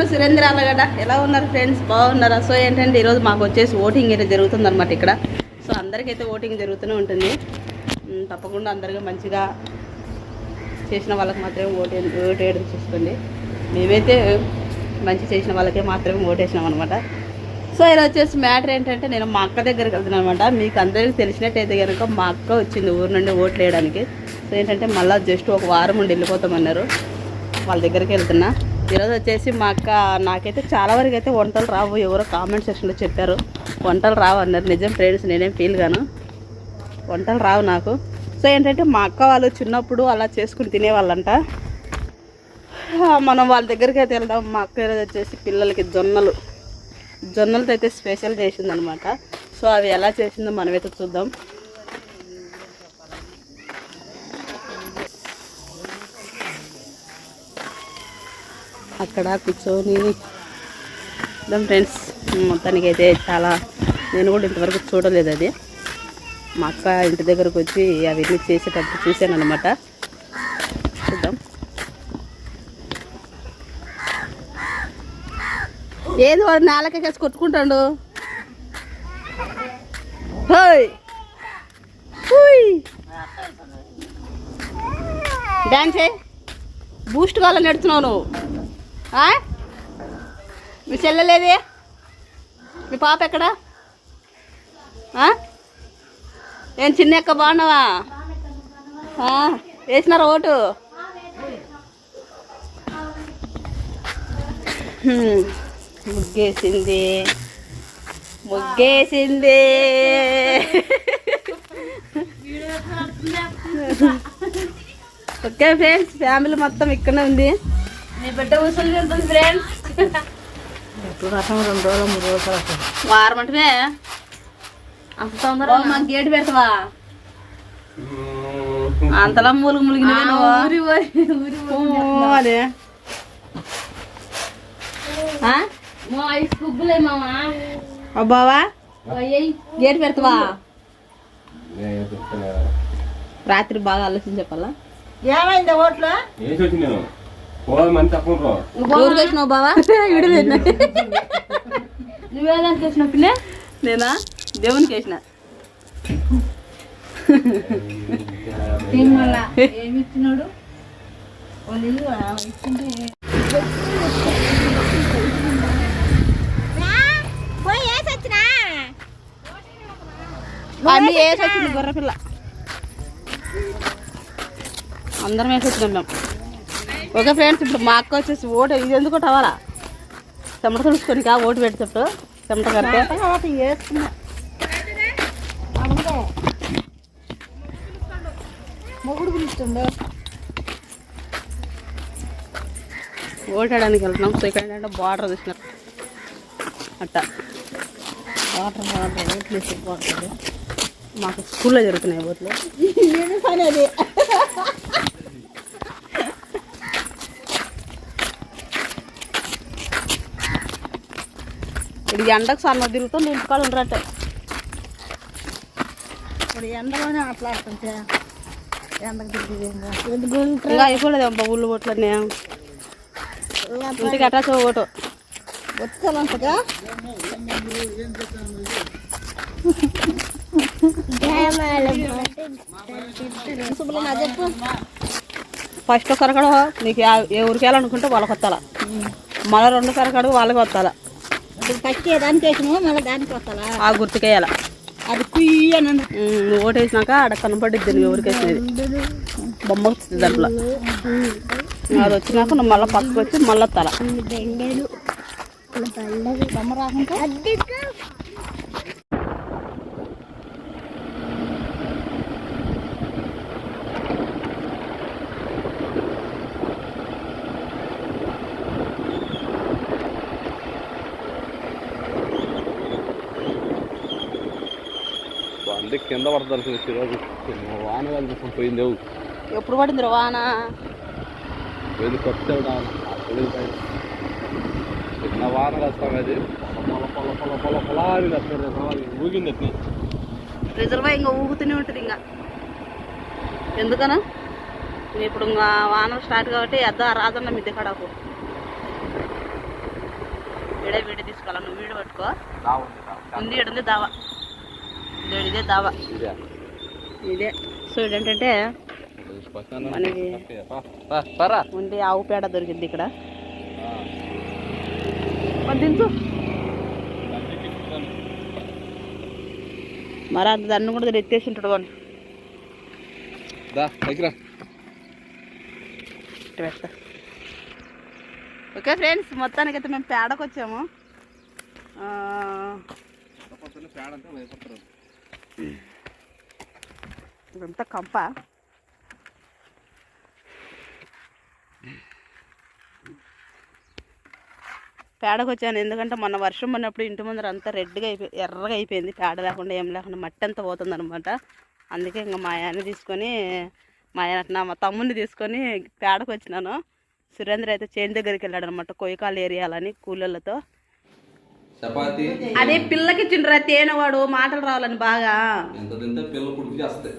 To Surendra ఎలా ఉన్నారు friends? బాగున్నారా? సో ఏంటంటే ఈరోజు మాకు వచ్చేసి ఓటింగ్ అయితే జరుగుతుంది అనమాట ఇక్కడ. సో అందరికైతే ఓటింగ్ జరుగుతూనే ఉంటుంది. తప్పకుండా అందరికీ మంచిగా చేసిన వాళ్ళకి మాత్రమే ఓటు ఓటు వేయడం చూసుకోండి. మేమైతే మంచి చేసిన వాళ్ళకే మాత్రమే ఓటేసినాం అనమాట సో ఇలా వచ్చేసి మ్యాటర్ ఏంటంటే నేను మా అక్క దగ్గరికి వెళ్తున్నాను అనమాట మీకు అందరికీ తెలిసినట్టయితే కనుక మా అక్క వచ్చింది ఊరు నుండి ఓట్లు వేయడానికి. సో ఏంటంటే మళ్ళీ జస్ట్ ఒక వారం ఉండి వెళ్ళిపోతామన్నారు. వాళ్ళ దగ్గరికి వెళ్తున్నా. ఈరోజు వచ్చేసి మా అక్క నాకైతే చాలా వరకు అయితే వంటలు రావు. ఎవరో కామెంట్ సెక్షన్లో చెప్పారు. వంటలు రావు అన్నారు. నిజం ఫ్రెండ్స్ నేనేం ఫీల్ గాను. వంటలు రావు నాకు. సో ఏంటంటే మా అక్క వాళ్ళు చిన్నప్పుడు అలా చేసుకుని తినేవాళ్ళంట. మనం వాళ్ళ దగ్గరికి అయితే వెళ్దాం. మా అక్క ఈరోజు వచ్చేసి పిల్లలకి జొన్నలు. జొన్నలతో అయితే స్పెషల్ చేసిందనమాట. సో అవి ఎలా చేసిందో మనమైతే చూద్దాం. అక్కడ కూర్చొని దాని ఫ్రెండ్స్. మొత్తానికి అయితే చాలా నేను కూడా ఇంతవరకు చూడలేదు అది. మా అక్క ఇంటి దగ్గరకు వచ్చి అవన్నీ చేసేటప్పుడు చూశాను అనమాట చూద్దాం. ఏది వాడు కలిసి కొట్టుకుంటాడు. హోయ్! డాన్స్! బూస్ట్ కావాలని నెడుతున్నావు నువ్వు. మీ చెల్లెలేదే మీ పాప ఎక్కడ? ఏం చిన్న ఎక్క బాగున్నావా? వేసినారా ఓటు? ముగ్గేసింది. ముగ్గేసింది. ఓకే ఫ్రెండ్స్ ఫ్యామిలీ మొత్తం ఇక్కడనే ఉంది. నీ బిడ్డ ఉసులు తింటుంది ఫ్రెండ్స్ రెండు రోజులు మూడు రోజులు వారం అంటే అంత తొందర మాకు గేటు పెడతావా? అంతలా మూలుగు ములిగిన అదే? మా అబ్బావా? గేటు పెడతావా? రాత్రి బాగా ఆలోచించి చెప్పాలా? ఏమైంది ఓట్లు? బావా? నువ్వేదానికి వచ్చిన పిల్లే నేనా? దేవునికి వేసిన. మళ్ళా ఏమి ఇచ్చినాడు వాళ్ళు ఇల్లు ఆ, ఇచ్చింటే అన్నీ వేసి వచ్చింది అందరం వేసి వచ్చినాం మేము. ఓకే ఫ్రెండ్స్ ఇప్పుడు మా అక్క వచ్చేసి ఓటు ఇది ఎందుకు టవాలా చెమట తుడుచుకొని కా ఓటు చెప్పు. చెమట కడితే? మొగుడు పిలుస్తుండే వెళ్తున్నాం. సో ఇక్కడ ఏంటంటే బార్డర్ చూసినారు అట్ట. వాటర్ వాటర్ ఓట్లు వేసి వాటర్ మాకు స్కూల్లో జరుగుతున్నాయి ఓట్లు. పని అది? ఇది ఎండకు సన్న తిరుగుతాం ఇంటికాడ ఉండరట్ట ఇప్పుడు ఎండలోనే ఆటలాడుతుంటే ఎండకు తిరిగి అయిపోలేదు అబ్బా ఊళ్ళు ఓట్లన్నీ ఇంటికి నా చెప్పు. ఫస్ట్ కరకడ నీకు ఏ- ఏ ఊరికి వెళ్ళాలనుకుంటే వాళ్ళకి వస్తాల మళ్ళీ రెండు కరకడు వాళ్ళకి వస్తాల ఇప్పుడు ఫస్ట్ దానికి వేసినావు? మళ్ళీ దానికి వస్తాలా ఆ గుర్తుకేయాల. అది కుయ్యను నువ్వు ఓటు వేసినాక ఆడ కనపడిద్ది నువ్వు ఎవరికి వేసినది? బొమ్మ వస్తుంది దాంట్లో. అది వచ్చినాక నువ్వు మళ్ళీ పక్కకు వచ్చి మళ్ళీ వస్తాల బొమ్మ రాకుంటే? అందుకే కింద పడతారు ఈరోజు వాన కలిసి పోయిందేవు ఎప్పుడు పడింది వాన? వెళ్ళి కొట్టాడు చిన్న వాన వస్తాం అది. పొల పొల పొల పొల పొల అని వస్తారు ఊగింది అట్ని. రిజర్వ్ ఇంకా ఊగుతూనే ఉంటుంది ఇంకా. ఎందుకనా ఇప్పుడు ఇంకా వాన స్టార్ట్ కాబట్టి అద్దా రాదన్న మిద్దె కడకు ఇడే వీడియో తీసుకోవాలి? నువ్వు వీడియో పట్టుకో. ఉంది దా. ఉంది. ఇక్కడ ఉంది దావా. ఇదే దావా. ఇదే. సో ఏంటంటే. మనకి. ఉండి ఆవు పేడ దొరికింది ఇక్కడ. మరి దించు. మరి అంత దాన్ని కూడా ఎత్తేసి ఉంటాడు పెడతా ఓకే ఫ్రెండ్స్ మొత్తానికైతే మేము పేడకు వచ్చాము ఇదంతా కంప. పేడకు వచ్చాను ఎందుకంటే మొన్న వర్షం పడినప్పుడు ఇంటి ముందర అంతా రెడ్గా అయిపోయి ఎర్రగా అయిపోయింది. పేడ లేకుండా ఏం లేకుండా మట్టి అంతా పోతుంది అనమాట అందుకే ఇంకా మా ఆయన తీసుకొని మా ఆయన మా తమ్ముడిని తీసుకొని పేడకు వచ్చినాను సురేంద్ర అయితే చేను దగ్గరికి వెళ్ళాడు అనమాట కొయ్యకాలు ఏరియాలని కూలీలతో చపాతి. అదే పిల్లకి చిండ్రా తేనెవాడు మాటలు రావాలని బాగా. ఎంత తింటే పిల్ల పుడికి చేస్తాయి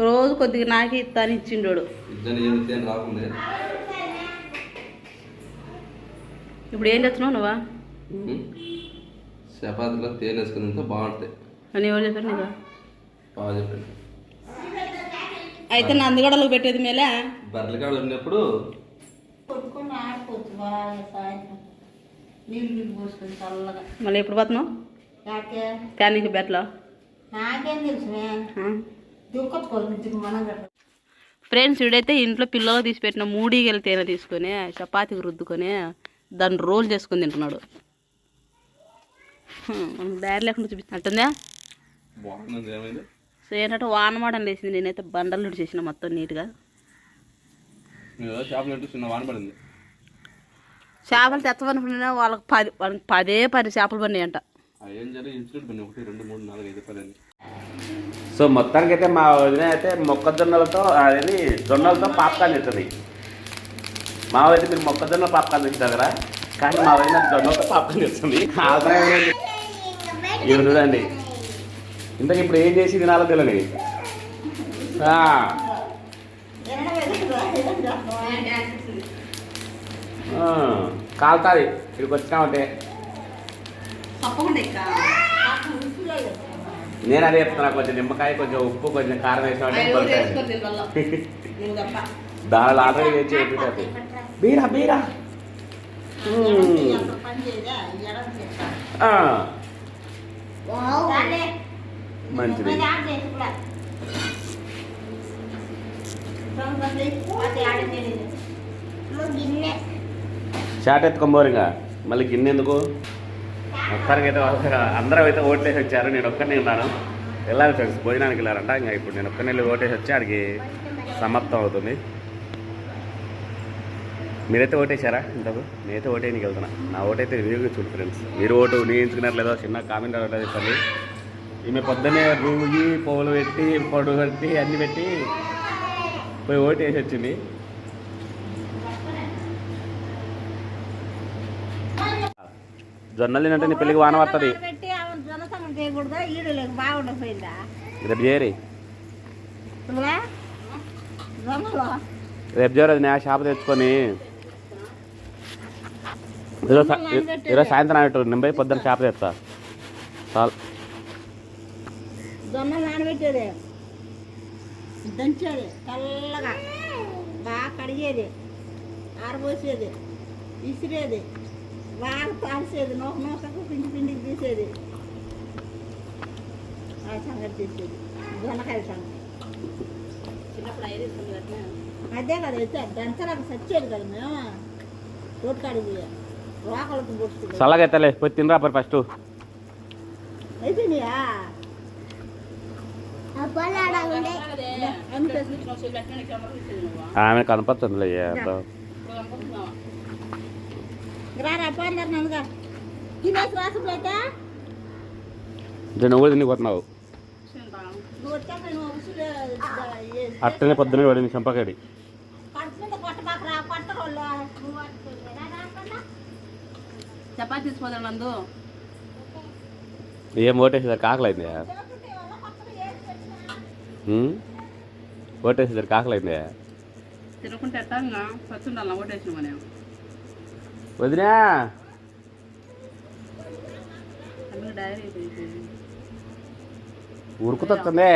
రోజు కొద్దిగా నాకే ఇస్తాను ఇచ్చిండోడు. రాకుంది ఇప్పుడు ఏం చేస్తున్నావు నువ్వా? చపాతీలో తేనె వేసుకుని తింటే బాగుంటాయి అని ఎవరు చెప్పారు నీకు? బాగా చెప్పండి. అయితే నందిగడలో పెట్టేది మేలే? బర్రెలకాడ ఉన్నప్పుడు కొట్టుకొని ఆడుకోవచ్చు బాగా సాయంత్రం. నీళ్ళు నీళ్ళు పోసుకొని చల్లగా. మళ్ళీ ఎప్పుడు పోతున్నావు? ప్యానికి బెట్లో? నాకేం తెలుసునే మనం ఫ్రెండ్స్ ఇడైతే ఇంట్లో పిల్లలు తీసి పెట్టిన మూడీగల తేనె తీసుకొని చపాతీకి రుద్దుకొని దాన్ని రోల్ చేసుకొని తింటున్నాడు. దారి లేకుండా చూపిస్తున్నట్టుందా సో ఏంటంటే వానమాడం లేచింది. నేనైతే బండలు చేసిన మొత్తం నీట్గా. వాన పడింది. చేపలు తెచ్చమనుకున్నా వాళ్ళకి పది వాళ్ళకి పదే పది చేపలు పడినాయంట. ఆ ఏం జరిగి ఇన్సిడెంట్ పడింది ఒకటి రెండు మూడు నాలుగు ఐదు పది అని సో మొత్తానికైతే మా వదిన అయితే మొక్కజొన్నలతో అదేది జొన్నలతో పాప్కార్న్ చేస్తుంది మా వదిన మీరు మొక్కజొన్న పాప్కార్న్ తింటారు కదా? కానీ మా వదిన జొన్నలతో ఆల్రెడీ ఏమైంది? ఇవి చూడండి. ఇంతకు ఇప్పుడు ఏం చేసి తినాలో తెలియదు. కాలుతుంది. ఇక్కడికి వచ్చినామంటే నేను అదే చెప్తున్నా కొంచెం నిమ్మకాయ కొంచెం ఉప్పు కొంచెం కారం కొలుతాయి. దానిలో ఆల్రెడీ వేచి పెట్టినట్టు. బీరా బీరా. మంచిది. గిన్నె షార్ట్ ఎత్తుకోబోరింగా మళ్ళీ గిన్నె ఎందుకు? మొత్తానికి అయితే అందరూ అయితే ఓట్లేసి వచ్చారు. నేను ఒక్కరిని ఉన్నాను. వెళ్ళాలి ఫ్రెండ్స్ భోజనానికి వెళ్ళారంట ఇంకా ఇప్పుడు నేను ఒక్కనే వెళ్ళి ఓటేసి వచ్చి ఆడికి సమాప్తం అవుతుంది. మీరైతే ఓటేశారా ఇంతకు? నేనైతే ఓటేయడానికి వెళ్తున్నా. నా ఓటైతే రివ్యూగా చూడు ఫ్రెండ్స్. మీరు ఓటు వేయించుకున్నారు చిన్న కామెంట్ అవ్వలేదు చెప్పండి. ఈమె పొద్దున్నే రూగి పువ్వులు పెట్టి పొడు పెట్టి అన్నీ పెట్టి పోయి ఓటు వేసి వచ్చింది. జొన్నలు తినంటే నీ పెళ్ళికి వాన పడుతుంది. రేపు చేయరి. రేపు చేయరు నేను షాప్ తెచ్చుకొని. ఈరోజు సాయంత్రం అన్నట్టు నేను పోయి పొద్దున్న షాప్ తెస్తా చాలు. నానబెట్టేది. దంచేది తెల్లగా. బాగా కడిగేది ఆరబోసేది విసిరేది బాగా తాల్చేది నూక నూకకు పిండి పిండికి తీసేది. ఆ సంగతి తీసేది జొన్నకాయ సంగతి. చిన్నప్పుడు ఐదు అదే కదా అయితే దంచడానికి సచ్చేది కదా మేము. కాడికి రోకలకి పొడుచుకుంది చల్లగా ఎత్తలే పోయి తినరా పోయి ఫస్ట్. అయిపోయినాయా? ఆమె కనపడుతుందిలే అంత రారా పోందరు నన్నుగా తినేసి రాసుకులైతే నువ్వు కూడా తినిపోతున్నావు నువ్వు వచ్చాక నువ్వు ఉసులు అట్టనే పొద్దునే పడింది చంపకాడి. చపాతీ తీసుకోదాం నందు. ఏం ఏసి పెట్టినా. ఓటేసేసరికి ఆకలైంది? తినకుంటే ఎట్టంగా పచ్చుండాలి ఓటేసిన మనం వదినా. ఉరుకుతుంది